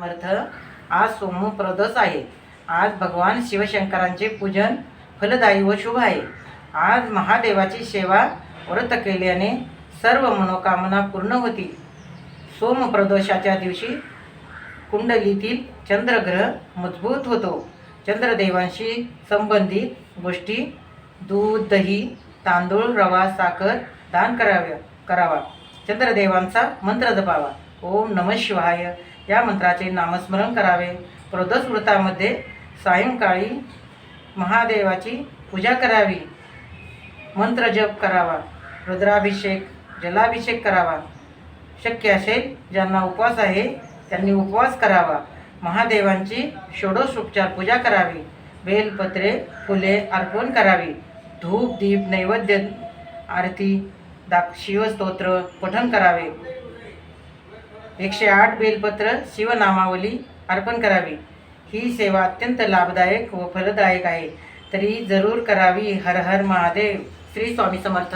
समर्थ. आज सोमप्रदस आहे. आज भगवान शिवशंकरांचे पूजन फलदायी व शुभ आहे. आज महादेवाची सेवा व्रत केल्याने सर्व मनोकामना पूर्ण होतील. सोमप्रदोषाच्या दिवशी कुंडलीतील चंद्रग्रह मजबूत होतो. चंद्रदेवांशी संबंधित गोष्टी दूध दही तांदूळ रवा साखर दान कराव्या करावा. चंद्रदेवांचा मंत्र जपावा. ओम नम शिवाय. या मंत्राचे नामस्मरण करावे. प्रदोष व्रतामध्ये सायंकाळी महादेवाची पूजा करावी. मंत्र जप करावा. रुद्राभिषेक जलाभिषेक करावा. शक्य असेल ज्यांना उपवास आहे त्यांनी उपवास करावा. महादेवांची षोडशोपचार पूजा करावी. बेलपत्रे फुले अर्पण करावी. धूप दीप नैवेद्य आरती दाक शिवस्तोत्र पठन करावे. एकशे आठ बेलपत्र शिवनामावली अर्पण करावी. ही सेवा अत्यंत लाभदायक व फलदायक आहे. तरी जरूर करावी. हर हर महादेव. श्री स्वामी समर्थ.